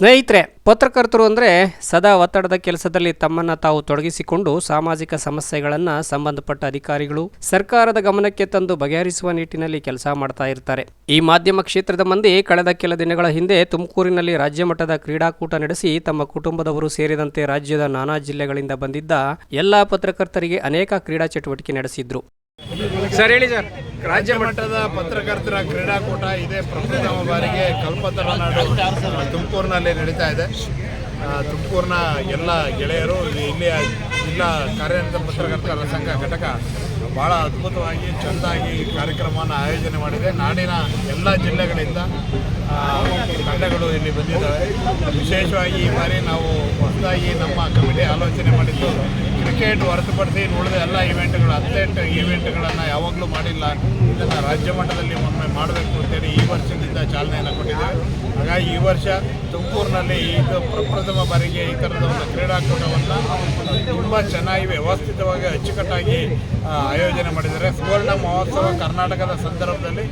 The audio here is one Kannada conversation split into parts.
ಸ್ನೇಹಿತರೆ, ಪತ್ರಕರ್ತರು ಅಂದರೆ ಸದಾ ಒತ್ತಡದ ಕೆಲಸದಲ್ಲಿ ತಮ್ಮನ್ನು ತಾವು ತೊಡಗಿಸಿಕೊಂಡು ಸಾಮಾಜಿಕ ಸಮಸ್ಯೆಗಳನ್ನು ಸಂಬಂಧಪಟ್ಟ ಅಧಿಕಾರಿಗಳು, ಸರ್ಕಾರದ ಗಮನಕ್ಕೆ ತಂದು ಬಗೆಹರಿಸುವ ನಿಟ್ಟಿನಲ್ಲಿ ಕೆಲಸ ಮಾಡ್ತಾ ಇರ್ತಾರೆ. ಈ ಮಾಧ್ಯಮ ಕ್ಷೇತ್ರದ ಮಂದಿ ಕಳೆದ ಕೆಲ ದಿನಗಳ ಹಿಂದೆ ತುಮಕೂರಿನಲ್ಲಿ ರಾಜ್ಯ ಮಟ್ಟದ ಕ್ರೀಡಾಕೂಟ ನಡೆಸಿ ತಮ್ಮ ಕುಟುಂಬದವರು ಸೇರಿದಂತೆ ರಾಜ್ಯದ ನಾನಾ ಜಿಲ್ಲೆಗಳಿಂದ ಬಂದಿದ್ದ ಎಲ್ಲ ಪತ್ರಕರ್ತರಿಗೆ ಅನೇಕ ಕ್ರೀಡಾ ಚಟುವಟಿಕೆ ನಡೆಸಿದ್ರು. ಸರ್, ಹೇಳಿ ಸರ್. ರಾಜ್ಯ ಮಟ್ಟದ ಪತ್ರಕರ್ತರ ಕ್ರೀಡಾಕೂಟ ಇದೇ ಪ್ರಥಮ ಬಾರಿಗೆ ಕಲ್ಪತರ ನಾಡು ತುಮಕೂರಿನಲ್ಲಿ ನಡೀತಾ ಇದೆ. ತುಮಕೂರಿನ ಎಲ್ಲ ಗೆಳೆಯರು ಇಲ್ಲಿಯ ಜಿಲ್ಲಾ ಕಾರ್ಯನಿರತ ಪತ್ರಕರ್ತರ ಸಂಘ ಘಟಕ ಭಾಳ ಅದ್ಭುತವಾಗಿ ಚೆಂದಾಗಿ ಕಾರ್ಯಕ್ರಮವನ್ನು ಆಯೋಜನೆ ಮಾಡಿದೆ. ನಾಡಿನ ಎಲ್ಲ ಜಿಲ್ಲೆಗಳಿಂದ ತಂಡಗಳು ಇಲ್ಲಿ ಬಂದಿದ್ದಾವೆ. ವಿಶೇಷವಾಗಿ ಈ ಬಾರಿ ನಾವು ಹೊಸದಾಗಿ ನಮ್ಮ ಕಮಿಟಿ ಆಲೋಚನೆ ಮಾಡಿದ್ದು ಕ್ರಿಕೆಟ್ ಹೊರತುಪಡಿಸಿ ಉಳಿದ ಎಲ್ಲ ಇವೆಂಟ್ಗಳು ಅಥ್ಲೆಟ್ ಈವೆಂಟ್ಗಳನ್ನು ಯಾವಾಗಲೂ ಮಾಡಿಲ್ಲ. ಇದನ್ನು ರಾಜ್ಯ ಮಟ್ಟದಲ್ಲಿ ಒಮ್ಮೆ ಮಾಡಬೇಕು ಅಂತೇಳಿ ಈ ವರ್ಷದಿಂದ ಚಾಲನೆಯನ್ನು ಕೊಟ್ಟಿದ್ದೇವೆ. ಹಾಗಾಗಿ ಈ ವರ್ಷ ತುಮಕೂರಿನಲ್ಲಿ ಈಗ ಪ್ರಪ್ರಥಮ ಬಾರಿಗೆ ಈ ಥರದ ಒಂದು ಕ್ರೀಡಾಕೂಟವನ್ನು ತುಂಬ ಚೆನ್ನಾಗಿ ವ್ಯವಸ್ಥಿತವಾಗಿ ಅಚ್ಚುಕಟ್ಟಾಗಿ ಆಯೋಜನೆ ಮಾಡಿದ್ದಾರೆ. ಸುವರ್ಣ ಮಹೋತ್ಸವ ಕರ್ನಾಟಕದ ಸಂದರ್ಭದಲ್ಲಿ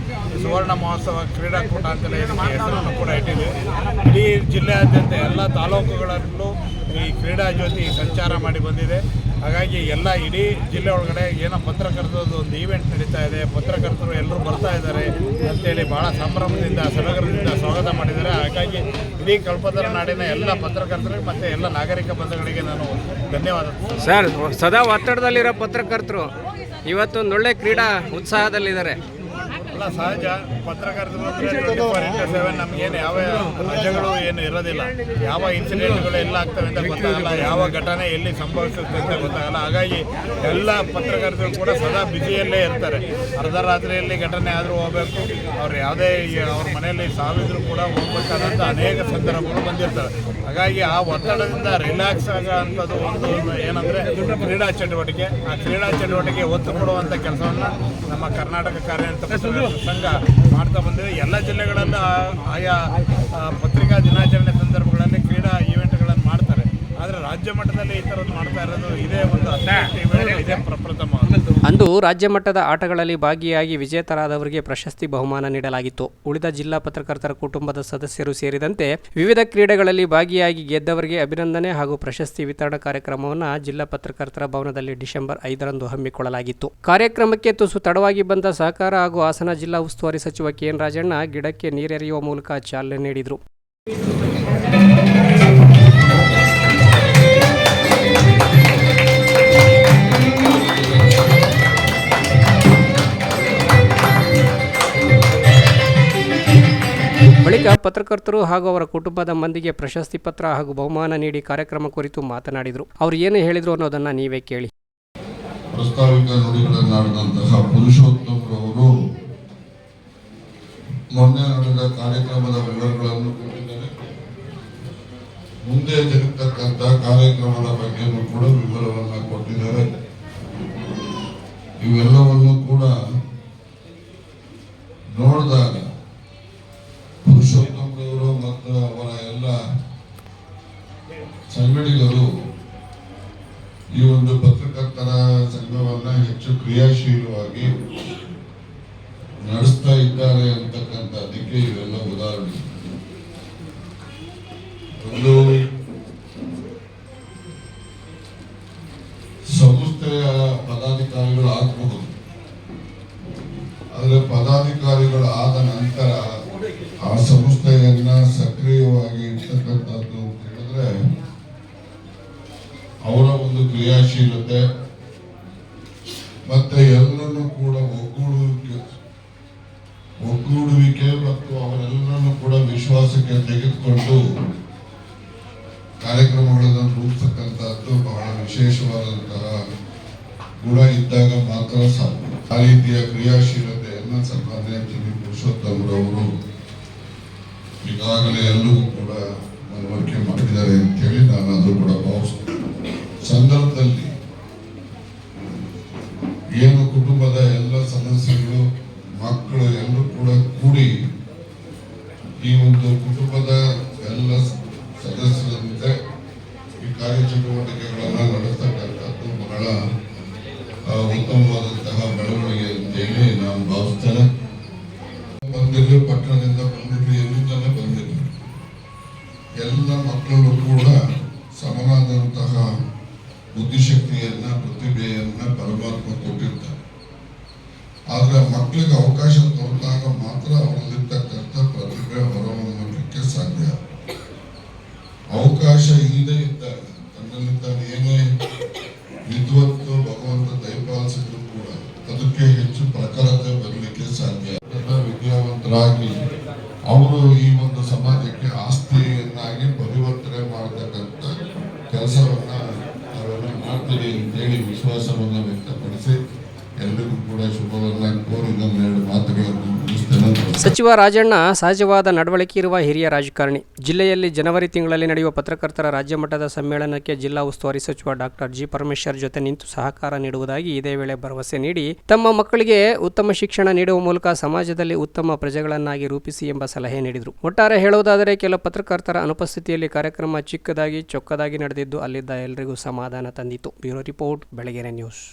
ಸುವರ್ಣ ಮಹೋತ್ಸವ ಕ್ರೀಡಾಕೂಟ ಅಂತಲೇ ನಮ್ಮ ಹೆಸರನ್ನು ಕೂಡ ಇಟ್ಟಿದೆ ಇಡೀ ಜಿಲ್ಲೆಯಾದ್ಯಂತ ಎಲ್ಲ ತಾಲೂಕುಗಳಲ್ಲೂ ಈ ಕ್ರೀಡಾ ಜ್ಯೋತಿ ಸಂಚಾರ ಮಾಡಿ ಬಂದಿದೆ. ಹಾಗಾಗಿ ಎಲ್ಲ ಇಡೀ ಜಿಲ್ಲೆ ಒಳಗಡೆ ಏನೋ ಪತ್ರಕರ್ತರದ್ದು ಒಂದು ಈವೆಂಟ್ ನಡೀತಾ ಇದೆ. ಪತ್ರಕರ್ತರು ಎಲ್ಲರೂ ಬರ್ತಾ ಇದ್ದಾರೆ ಅಂತೇಳಿ ಭಾಳ ಸಂಭ್ರಮದಿಂದ, ಸಡಗರದಿಂದ ಸ್ವಾಗತ ಮಾಡಿದ್ದಾರೆ. ಹಾಗಾಗಿ ಇಡೀ ಕಲ್ಪತರ ನಾಡಿನ ಎಲ್ಲ ಪತ್ರಕರ್ತರಿಗೆ ಮತ್ತು ಎಲ್ಲ ನಾಗರಿಕ ಬಂಧುಗಳಿಗೆ ನಾನು ಧನ್ಯವಾದ. ಸರ್, ಸದಾ ಒತ್ತಡದಲ್ಲಿರೋ ಪತ್ರಕರ್ತರು ಇವತ್ತೊಂದು ಒಳ್ಳೆ ಕ್ರೀಡಾ ಉತ್ಸಾಹದಲ್ಲಿದ್ದಾರೆ. ಅಲ್ಲ ಸಹಜ. ಪತ್ರಕರ್ತರು ಸೆವೆನ್ ನಮಗೇನು ಯಾವ ರಜೆಗಳು ಏನು ಇರೋದಿಲ್ಲ. ಯಾವ ಇನ್ಸಿಡೆಂಟ್ಗಳು ಎಲ್ಲ ಆಗ್ತವೆ ಅಂತ ಗೊತ್ತಾಗಲ್ಲ. ಯಾವ ಘಟನೆ ಎಲ್ಲಿ ಸಂಭವಿಸುತ್ತೆ ಅಂತ ಗೊತ್ತಾಗಲ್ಲ. ಹಾಗಾಗಿ ಎಲ್ಲ ಪತ್ರಕರ್ತರು ಕೂಡ ಸದಾ ಬ್ಯುಸಿಯಲ್ಲೇ ಇರ್ತಾರೆ. ಅರ್ಧ ರಾತ್ರಿಯಲ್ಲಿ ಘಟನೆ ಆದರೂ ಹೋಗಬೇಕು. ಅವ್ರು ಯಾವುದೇ ಅವ್ರ ಮನೆಯಲ್ಲಿ ಸಾವಿದ್ರು ಕೂಡ ಹೋಗ್ಬೇಕಾದಂಥ ಅನೇಕ ಸಂದರ್ಭಗಳು ಬಂದಿರ್ತಾರೆ ಹಾಗಾಗಿ ಆ ಒತ್ತಡದಿಂದ ರಿಲ್ಯಾಕ್ಸ್ ಆಗೋ ಅಂಥದ್ದು ಒಂದು ಏನಂದರೆ ಕ್ರೀಡಾ ಚಟುವಟಿಕೆ. ಆ ಕ್ರೀಡಾ ಚಟುವಟಿಕೆ ಒತ್ತು ಕೊಡುವಂಥ ಕೆಲಸವನ್ನು ನಮ್ಮ ಕರ್ನಾಟಕ ಕಾರ್ಯ ಪತ್ರಕರ್ತರ ಸಂಘ ಮಾಡ್ತಾ ಬಂದಿದೆ. ಎಲ್ಲ ಜಿಲ್ಲೆಗಳಲ್ಲೂ ಆ- ಆಯಾ ಪತ್ರಿಕಾ ದಿನಾಚರಣೆ ಸಂದರ್ಭಗಳಲ್ಲಿ ಕ್ರೀಡಾ ಈವೆಂಟ್ಗಳನ್ನು ಮಾಡ್ತಾರೆ. ಆದರೆ ರಾಜ್ಯ ಮಟ್ಟದಲ್ಲಿ ಈ ಥರದ್ದು ಮಾಡ್ತಾ ಇರೋದು ಇದೇ ಒಂದು ಇವೆಂಟ್ ಇದೇ ಪ್ರಪ್ರಥಮ. ಅಂದು ರಾಜ್ಯ ಮಟ್ಟದ ಆಟಗಳಲ್ಲಿ ಭಾಗಿಯಾಗಿ ವಿಜೇತರಾದವರಿಗೆ ಪ್ರಶಸ್ತಿ ಬಹುಮಾನ ನೀಡಲಾಗಿತ್ತು. ಉಳಿದ ಜಿಲ್ಲಾ ಪತ್ರಕರ್ತರ ಕುಟುಂಬದ ಸದಸ್ಯರು ಸೇರಿದಂತೆ ವಿವಿಧ ಕ್ರೀಡೆಗಳಲ್ಲಿ ಭಾಗಿಯಾಗಿ ಗೆದ್ದವರಿಗೆ ಅಭಿನಂದನೆ ಹಾಗೂ ಪ್ರಶಸ್ತಿ ವಿತರಣಾ ಕಾರ್ಯಕ್ರಮವನ್ನು ಜಿಲ್ಲಾ ಪತ್ರಕರ್ತರ ಭವನದಲ್ಲಿ ಡಿಸೆಂಬರ್ ಐದರಂದು ಹಮ್ಮಿಕೊಳ್ಳಲಾಗಿತ್ತು. ಕಾರ್ಯಕ್ರಮಕ್ಕೆ ತುಸು ತಡವಾಗಿ ಬಂದ ಸಹಕಾರ ಹಾಗೂ ಹಾಸನ ಜಿಲ್ಲಾ ಉಸ್ತುವಾರಿ ಸಚಿವ ಕೆಎನ್ ರಾಜಣ್ಣ ಗಿಡಕ್ಕೆ ನೀರೆರೆಯುವ ಮೂಲಕ ಚಾಲನೆ ನೀಡಿದರು. ಬಳಿಕ ಪತ್ರಕರ್ತರು ಹಾಗೂ ಅವರ ಕುಟುಂಬದ ಮಂದಿಗೆ ಪ್ರಶಸ್ತಿ ಪತ್ರ ಹಾಗೂ ಬಹುಮಾನ ನೀಡಿ ಕಾರ್ಯಕ್ರಮ ಕುರಿತು ಮಾತನಾಡಿದರು. ಅವರು ಏನು ಹೇಳಿದರು ಅನ್ನೋದನ್ನ ನೀವೇ ಕೇಳಿ. ಪ್ರಸ್ತಾವಿಕ ನುಡಿಗಳನ್ನಾಡಿದಂತಹ ಪುರುಷೋತ್ತಮರವರು ಮೊನ್ನೆ ನಡೆದ ಕಾರ್ಯಕ್ರಮದ ವಿವರಗಳನ್ನು ಕೊಟ್ಟಿದ್ದಾರೆ. ಮುಂದೆ ಜರುಗತಕ್ಕಂಥ ಕಾರ್ಯಕ್ರಮದ ಬಗ್ಗೆನೂ ಕೂಡ ವಿವರವನ್ನು ಕೊಟ್ಟಿದ್ದಾರೆ. ಇವೆಲ್ಲವನ್ನು ಕೂಡ ಸಂಗಡಿಗರು ಈ ಒಂದು ಪತ್ರಕರ್ತರ ಸಂಘವನ್ನ ಹೆಚ್ಚು ಕ್ರಿಯಾಶೀಲವಾಗಿ ನಡೆಸ್ತಾ ಇದ್ದಾರೆ ಅಂತಕ್ಕಂಥದ್ದಕ್ಕೆ ಇವೆಲ್ಲ ಉದಾಹರಣೆ. ಒಂದು ಸಂಸ್ಥೆಯ ಪದಾಧಿಕಾರಿಗಳು ಆಗಬಹುದು. ಆದರೆ ಪದಾಧಿಕಾರಿಗಳು ಆದ ನಂತರ ಆ ಸಂಸ್ಥೆಯನ್ನ ಸಕ್ರಿಯವಾಗಿ ಇರ್ತಕ್ಕಂಥದ್ದು ಅಂತ ಅವರ ಒಂದು ಕ್ರಿಯಾಶೀಲತೆ ಮತ್ತೆ ಎಲ್ಲರನ್ನು ಕೂಡ ಒಗ್ಗೂಡುವಿಕೆ ಒಗ್ಗೂಡುವಿಕೆ ಮತ್ತು ಅವರೆಲ್ಲರನ್ನು ಕೂಡ ವಿಶ್ವಾಸಕ್ಕೆ ತೆಗೆದುಕೊಂಡು ಕಾರ್ಯಕ್ರಮಗಳನ್ನು ರೂಪಿಸ್ತಕ್ಕಂಥದ್ದು ಬಹಳ ವಿಶೇಷವಾದಂತಹ ಗುಣ ಇದ್ದಾಗ ಮಾತ್ರ ಸಾಧ್ಯ ಆ ರೀತಿಯ ಕ್ರಿಯಾಶೀಲತೆಯನ್ನು ಸನ್ಮಾನ್ಯ ಪುರುಷೋತ್ತಮರವರು ಈಗಾಗಲೇ ಎಲ್ಲರೂ ಕೂಡ ಈ ಒಂದು ಕುಟುಂಬದ ಎಲ್ಲ ಸದಸ್ಯರಂತೆ ಈ ಕಾರ್ಯಚಟುವಟಿಕೆಗಳನ್ನು ನಡೆಸ್ತಕ್ಕಂಥದ್ದು ಬಹಳ ಉತ್ತಮವಾದಂತಹ ಬೆಳವಣಿಗೆ ಅಂತೇಳಿ ನಾನು ಭಾವಿಸ್ತೇನೆ. ಬಂದಿರಲಿ, ಪಟ್ಟಣದಿಂದ ಎಲ್ಲಿಂದಲೇ ಬಂದಿರಲಿ, ಎಲ್ಲ ಮಕ್ಕಳು ಕೂಡ ಸಮನಾದಂತಹ ಬುದ್ಧಿಶಕ್ತಿಯನ್ನ, ಪ್ರತಿಭೆಯನ್ನ ಪರಮಾತ್ಮ ಕೊಟ್ಟಿರ್ತಾರೆ. ಆದ್ರೆ ಮಕ್ಕಳಿಗೆ ಅವಕಾಶ ಕೊಟ್ಟಾಗ ಮಾತ್ರ ಅವರಲ್ಲಿರ್ತಕ್ಕಂಥ ತನ್ನಲ್ಲಿದ್ದ ಸಚಿವ ರಾಜಣ್ಣ ಸಹಜವಾದ ನಡವಳಿಕೆ ಇರುವ ಹಿರಿಯ ರಾಜಕಾರಣಿ. ಜಿಲ್ಲೆಯಲ್ಲಿ ಜನವರಿ ತಿಂಗಳಲ್ಲಿ ನಡೆಯುವ ಪತ್ರಕರ್ತರ ರಾಜ್ಯ ಮಟ್ಟದ ಸಮ್ಮೇಳನಕ್ಕೆ ಜಿಲ್ಲಾ ಉಸ್ತುವಾರಿ ಸಚಿವ ಡಾಕ್ಟರ್ ಜಿ ಪರಮೇಶ್ವರ್ ಜೊತೆ ನಿಂತು ಸಹಕಾರ ನೀಡುವುದಾಗಿ ಇದೇ ವೇಳೆ ಭರವಸೆ ನೀಡಿ, ತಮ್ಮ ಮಕ್ಕಳಿಗೆ ಉತ್ತಮ ಶಿಕ್ಷಣ ನೀಡುವ ಮೂಲಕ ಸಮಾಜದಲ್ಲಿ ಉತ್ತಮ ಪ್ರಜೆಗಳನ್ನಾಗಿ ರೂಪಿಸಿ ಎಂಬ ಸಲಹೆ ನೀಡಿದರು. ಒಟ್ಟಾರೆ ಹೇಳುವುದಾದರೆ ಕೆಲವು ಪತ್ರಕರ್ತರ ಅನುಪಸ್ಥಿತಿಯಲ್ಲಿ ಕಾರ್ಯಕ್ರಮ ಚಿಕ್ಕದಾಗಿ ಚೊಕ್ಕದಾಗಿ ನಡೆದಿದ್ದು, ಅಲ್ಲಿದ್ದ ಎಲ್ಲರಿಗೂ ಸಮಾಧಾನ ತಂದಿತು ಬ್ಯೂರೋ ರಿಪೋರ್ಟ್, ಬೆಳಗೆರೆ ನ್ಯೂಸ್.